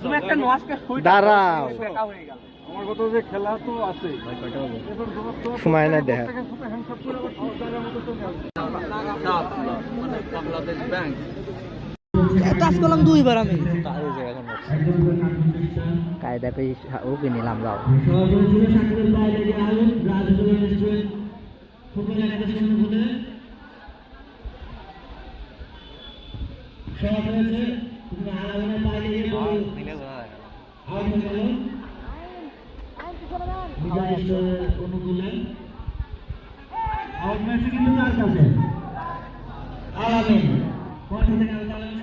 তুমি একটা নোয়াজকে দাঁড়াও। আমার কথা যে খেলা তো আছে সময় না দেখা কাজ করলাম দুইবার আমি। কায়দা করে ওকে নিলাম সভাপতি ছিল গেল বিজয় অনুকূলে আউট ম্যাচে কিন্তু তার কাছে আলামিন মাঠ থেকে আলামিন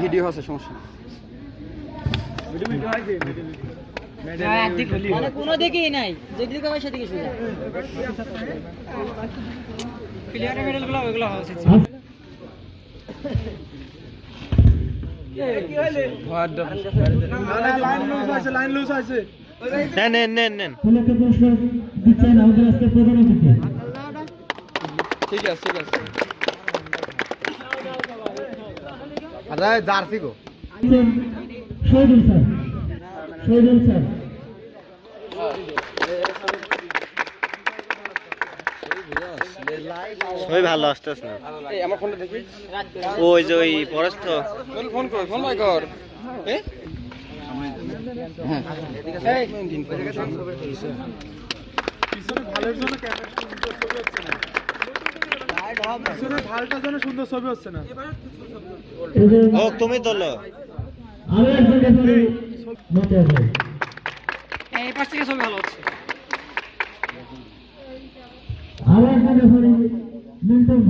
ভিডিও আছে সমস্যা মানে কোনো দেখি নাই যেদিকে পাই সেদিকে শুয়ে প্লেয়ারের মেডেলগুলো ওইগুলো হওয়া উচিত ছিল। নেন নেন নেন নেন পুলকে পুরস্কার দিচ্ছেন আমাদের আজকে প্রধান অতিথি ঠিক আছে ঠিক আছে আরে জার্সি গো। Shahidul sir Shahidul sir. ওই ভালো আসতেছ না। আমার ফোনটা দেখি। ওই যে ওই পরস্থ ফোন কর ফোন কর। পিছনে ভালের জন্য ক্যামেরা সুন্দর ছবি হচ্ছে না। পিছনে ভালটার জন্য সুন্দর ছবি হচ্ছে না। এবং ও তুমি তোলো। এই পাশ থেকে ছবি ভালো হচ্ছে। আরও একজন রেফারি মিল্টন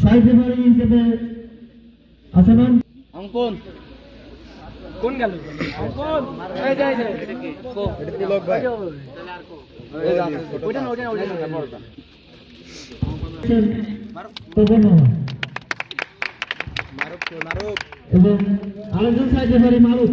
ভাই রেফারি হিসেবে আসামান অঙ্কন। কোন গেল? অঙ্কন। এই যাই যাই কো? লোক ভাই। ওইটা না ওইটা না ওইটা না বড়টা এবং আরেকজন সাইড রেফারি মারুফ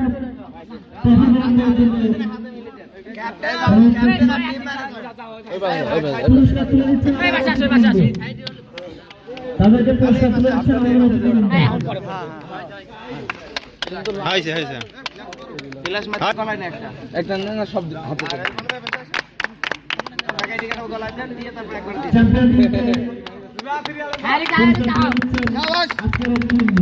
তাদেরকে পুরস্কার তুলে দিচ্ছেন এখন পরে হয়েছে হয়েছে ক্লাস মাত্র কলাই না একটা একটা না সব হাতে করে টাকা এদিকে গলায় দেন দিয়ে তারপর একবার দিন চ্যাম্পিয়ন আজকের অত্যন্ত